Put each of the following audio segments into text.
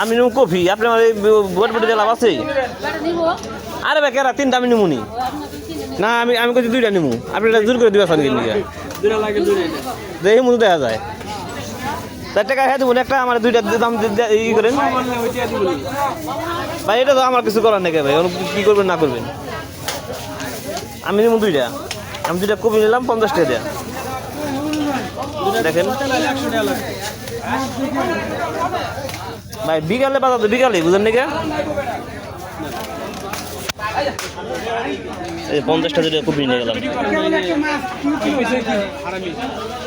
আমি নিব কফি আপনি আমার বট বটে লাভ আছে আরে ভাই কেরা তিনটা আমি নিমুনি। না আমি আমি কইছি দুইটা নিমু। আপনি এটা জোর করে দিবা সান কিনে দেখি মতো দেখা যায়। চার টাকা হ্যাঁ দেবো একটা আমার দুইটা দাম ই করেন। ভাই এটা তো আমার কিছু করার নাকি ভাই কি করবেন না করবেন? আমি নিব দুইটা। আমি দুইটা কপি নিলাম পঞ্চাশ টাকা দেয়া। দেখেন। ভাই বিকালে বাজার তো বিকালে বুঝেন নাকি এই পঞ্চাশটা দুটো কপি নিয়ে গেলাম।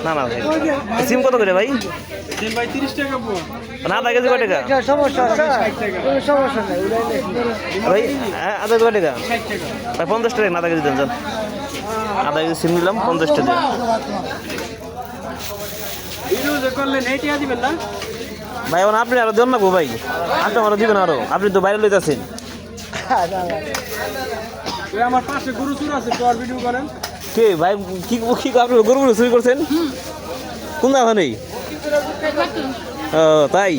না না ভাই। সিম কত করে ভাই? না আধা কেজি কয় টাকা? ভাই হ্যাঁ, আধা কয় ভাই পঞ্চাশ টাকা না আধা কেজি দেন আধা কেজি সিম নিলাম পঞ্চাশ টাকা ভাই এখন আপনি আরও দেন না গো ভাই। আপনি আরও দিবেন আরও। আপনি তো বাইরে লইতেছেন। আমার পাশে গরু চুর আছে তোর ভিডিও করেন। কে ভাই কি কি আপনি গরু গরু চুরি করছেন? কোন নেই? ও তাই?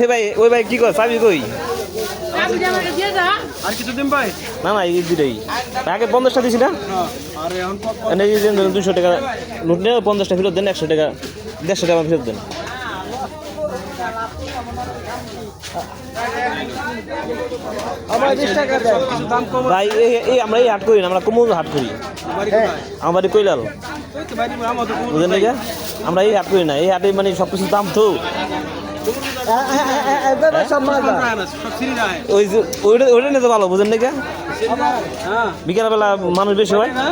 এ ভাই ওই ভাই কি কর চাবি কই? ভাই? না না এই দুটাই। আগে পঞ্চাশটা দিছি না? দুশো টাকা নোট নিয়ে পঞ্চাশটা ফেরত দেন একশো টাকা দেড়শো টাকা ফেরত দেন। ভাই এই আমরা এই হাট করি না আমরা কুমুর হাট করি। আমার বাড়ি কৈলাল। আমার তো বুঝলেন আমরা এই হাট করি না এই হাটে মানে সব কিছু দাম তো। ওই যে ওইটা ওইটা নিতে ভালো বুঝেন নাকি? হ্যাঁ বিকেলবেলা মানুষ বেশি হয়। না